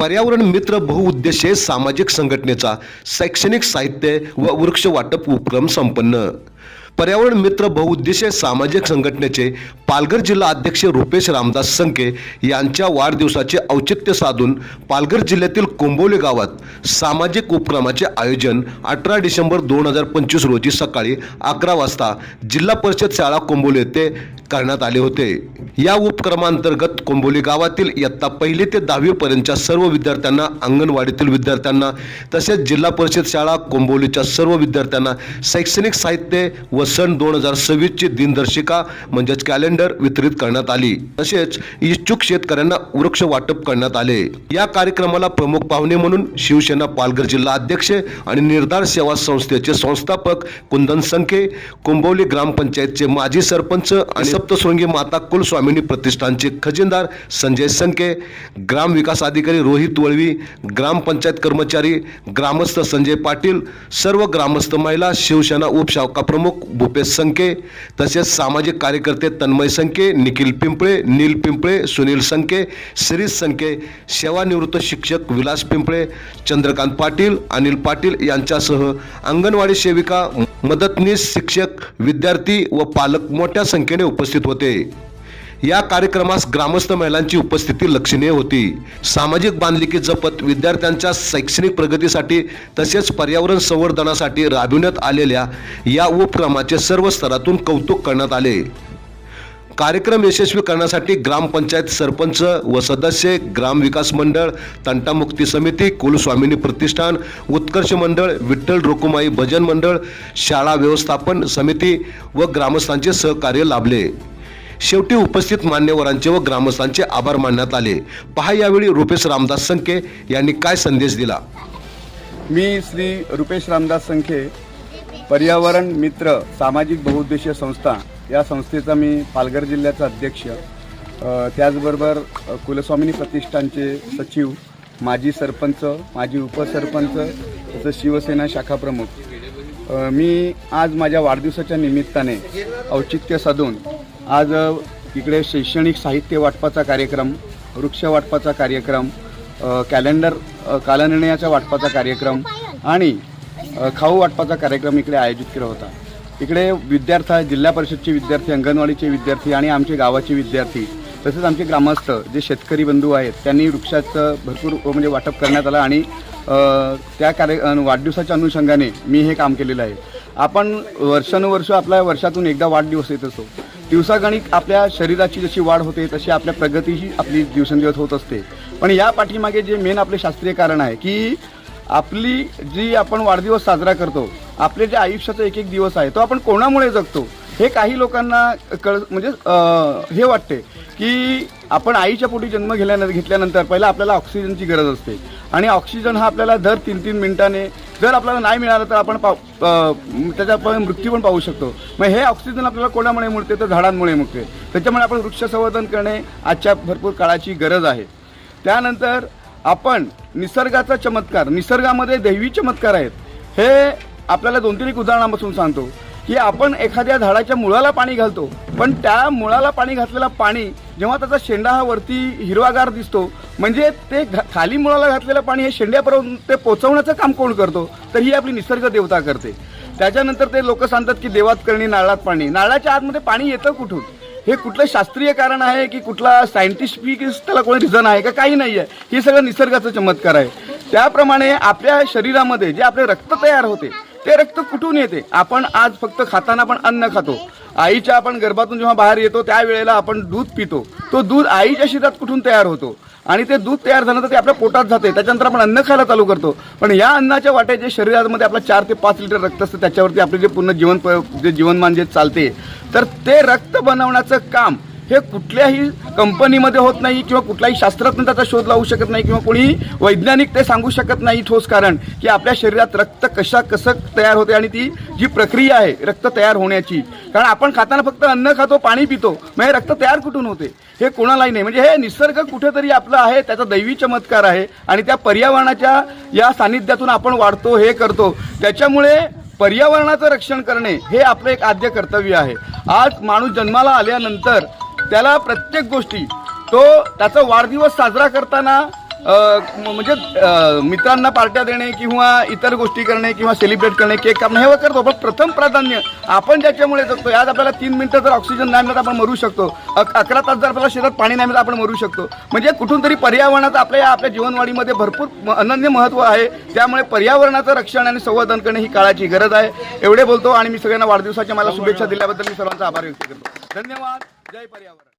पर्यावरण मित्र बहुउद्देशीय सामाजिक संघटनेचा शैक्षणिक साहित्य व वृक्ष वाटप उपक्रम संपन्न. पर्यावरण मित्र बहुउद्देशीय सामाजिक संघटनेचे पालघर जिल्हा अध्यक्ष रुपेश रामदास संके यांच्या वाढदिवसाचे औचित्य साधून पालघर जिल्ह्यातील कोंबोली गावात सामाजिक उपक्रमाचे आयोजन अठरा डिसेंबर दोन हजार पंचवीस रोजी सकाळी अकरा वाजता जिल्हा परिषद शाळा कोंबोली येथे करण्यात आले होते. या उपक्रमांतर्गत कोंबोली गावातील इयत्ता पहिली ते दहावीपर्यंतच्या सर्व विद्यार्थ्यांना अंगणवाडीतील विद्यार्थ्यांना तसेच जिल्हा परिषद शाळा कोंबोलीच्या सर्व विद्यार्थ्यांना शैक्षणिक साहित्य व सन दोन हजार सव्वीसची दिनदर्शिका म्हणजेच कॅलेंडर वितरित करण्यात आली. तसेच इच्छुक शेतकऱ्यांना वृक्ष वाटप करण्यात आले. या कार्यक्रमाला प्रमुख पाहुणे म्हणून शिवसेना पालघर जिल्हा अध्यक्ष आणि निर्धार सेवा संस्थेचे संस्थापक कुंदन संखे कुंभोली ग्रामपंचायतचे माजी सरपंच आणि सप्तशृंगी माता कुलस्वामिनी प्रतिष्ठानचे खजिनदार संजय संके ग्राम विकास अधिकारी रोहित वळवी ग्रामपंचायत कर्मचारी ग्रामस्थ संजय पाटील सर्व ग्रामस्थ महिला शिवसेना उपशाखा प्रमुख भूपेश संके तसेच सामाजिक कार्यकर्ते तन्मय संके निखिल पिंपळे नील पिंपळे सुनील संके शिरीष संके सेवानिवृत्त शिक्षक विलास पिंपळे चंद्रकांत पाटील अनिल पाटील यांच्यासह अंगणवाडी सेविका मदतनीस शिक्षक विद्यार्थी व पालक मोठ्या संख्येने उपस्थित होते. या कार्यक्रमास ग्रामस्थ महिलांची उपस्थिती लक्षणीय होती. सामाजिक बांधिलकी जपत विद्यार्थ्यांच्या शैक्षणिक प्रगतीसाठी तसेच पर्यावरण संवर्धनासाठी राबविण्यात आलेल्या या उपक्रमाचे सर्व स्तरातून कौतुक करण्यात आले. कार्यक्रम यशस्वी करण्यासाठी ग्रामपंचायत सरपंच व सदस्य ग्राम विकास मंडळ तंटामुक्ती समिती कुलस्वामिनी प्रतिष्ठान उत्कर्ष मंडळ विठ्ठल रोकुमाई भजन मंडळ शाळा व्यवस्थापन समिती व ग्रामस्थांचे सहकार्य लाभले. शेवटी उपस्थित मान्यवरांचे व ग्रामस्थांचे आभार मानण्यात आले. पहा यावेळी रुपेश रामदास संके यांनी काय संदेश दिला. मी श्री रुपेश रामदास संखे पर्यावरण मित्र सामाजिक बहुउद्देशीय संस्था या संस्थेचा मी पालघर जिल्ह्याचा अध्यक्ष. त्याचबरोबर कुलस्वामिनी प्रतिष्ठानचे सचिव माजी सरपंच माजी उपसरपंच तसंच शिवसेना शाखा प्रमुख. मी आज माझ्या वाढदिवसाच्या निमित्ताने औचित्य साधून आज इकडे शैक्षणिक साहित्य वाटपाचा कार्यक्रम वृक्ष वाटपाचा कार्यक्रम कॅलेंडर कालनिर्णयाच्या वाटपाचा कार्यक्रम आणि खाऊ वाटपाचा कार्यक्रम इकडे आयोजित केला होता. इकडे विद्यार्थी जिल्हा परिषदचे विद्यार्थी अंगणवाडीचे विद्यार्थी आणि आमचे गावाचे विद्यार्थी तसेच आमचे ग्रामस्थ जे शेतकरी बंधू आहेत त्यांनी वृक्षाचं भरपूर म्हणजे वाटप करण्यात आलं आणि त्या कार्य वाढदिवसाच्या अनुषंगाने मी हे काम केलेलं आहे. आपण वर्षानुवर्ष आपल्या वर्षातून एकदा वाढदिवस येत असतो. दिवसागणिक आपल्या शरीराची जशी वाढ होते तशी आपल्या प्रगतीही आपली दिवसेंदिवस होत असते. पण या पाठीमागे जे मेन आपले शास्त्रीय कारण आहे की आपली जी आपण वाढदिवस साजरा करतो आपले जे आयुष्याचा एक एक दिवस आहे तो आपण कोणामुळे जगतो? हे काही लोकांना कळ म्हणजे हे वाटते की आपण आईच्या पोटी जन्म घेल्यानंतर घेतल्यानंतर पहिला आपल्याला ऑक्सिजनची गरज असते. आणि ऑक्सिजन हा आपल्याला दर तीन तीन मिनिटाने जर आपल्याला नाही मिळालं तर आपण पाव त्याच्या आपण मृत्यू पण पाहू शकतो. मग हे ऑक्सिजन आपल्याला कोणामुळे मिळते? तर झाडांमुळे मिळते. त्याच्यामुळे आपण वृक्ष संवर्धन करणे आजच्या भरपूर काळाची गरज आहे. त्यानंतर आपण निसर्गाचा चमत्कार निसर्गामध्ये दैवी चमत्कार आहेत. हे आपल्याला दोन तीन एक उदाहरणापासून सांगतो. की आपण एखाद्या झाडाच्या मुळाला पाणी घालतो पण त्या मुळाला पाणी घातलेला पाणी जेव्हा त्याचा शेंडा हा वरती हिरवागार दिसतो म्हणजे ते घा- खाली मुळाला घातलेलं पाणी हे शेंड्यापर्यंत ते पोचवण्याचं काम कोण करतो? तर ही आपली निसर्ग देवता करते. त्याच्यानंतर ते लोक सांगतात की देवात करणी नारळात पाणी. नारळाच्या आतमध्ये पाणी येतं कुठून? हे कुठलं शास्त्रीय कारण आहे की कुठला सायंटिफिक त्याला कोणी रिझन आहे का? काही नाही आहे हे सगळं निसर्गाचं चमत्कार आहे. त्याप्रमाणे आपल्या शरीरामध्ये जे आपले रक्त तयार होते ते रक्त कुठून येते? आपण आज फक्त खाताना पण अन्न खातो. आईच्या आपण गर्भातून जेव्हा बाहेर येतो त्यावेळेला आपण दूध पितो. तो दूध आईच्या शरीरात कुठून तयार होतो? आणि ते दूध तयार झालं तर ते आपल्या पोटात जाते. त्याच्यानंतर आपण अन्न खायला चालू करतो. पण या अन्नाच्या वाटे जे शरीरामध्ये आपलं चार ते पाच लिटर रक्त असतं. त्याच्यावरती आपले जे पूर्ण जीवन प- जे जीवनमान जे चालते तर ते रक्त बनवण्याचं काम हे कुठल्याही कंपनीमध्ये होत नाही किंवा कुठल्याही शास्त्रज्ञ त्याचा शोध लावू शकत नाही किंवा कोणी वैज्ञानिक ते सांगू शकत नाही ठोस कारण की आपल्या शरीरात रक्त कशा कसं तयार होते आणि ती जी प्रक्रिया आहे रक्त तयार होण्याची. कारण आपण खाताना फक्त अन्न खातो पाणी पितो मग हे रक्त तयार कुठून होते? हे कोणालाही नाही. म्हणजे हे निसर्ग कुठेतरी आपलं आहे त्याचा दैवी चमत्कार आहे आणि त्या पर्यावरणाच्या या सानिध्यातून आपण वाढतो हे करतो. त्याच्यामुळे पर्यावरणाचं रक्षण करणे हे आपलं एक आद्य कर्तव्य आहे. आज माणूस जन्माला आल्यानंतर त्याला प्रत्येक गोष्टी तो त्याचा वाढदिवस साजरा करताना म्हणजे मित्रांना पार्ट्या देणे किंवा इतर गोष्टी करणे किंवा सेलिब्रेट करणे केक कापणे हे करतो. पण प्रथम प्राधान्य आपण ज्याच्यामुळे जगतो आज आपल्याला तीन मिनिटं जर ऑक्सिजन नाही मिळत आपण मरू शकतो. अक- अकरा तास जर आपल्याला शरीरात पाणी नाही मिळत आपण मरू शकतो. म्हणजे कुठून तरी पर्यावरणाचं आपल्या या आपल्या जीवनवाढीमध्ये भरपूर अनन्य महत्त्व आहे. त्यामुळे पर्यावरणाचं रक्षण आणि संवर्धन करणे ही काळाची गरज आहे. एवढे बोलतो आणि मी सगळ्यांना वाढदिवसाच्या मला शुभेच्छा दिल्याबद्दल मी सर्वांचा आभार व्यक्त करतो. धन्यवाद. जय पर्यावरण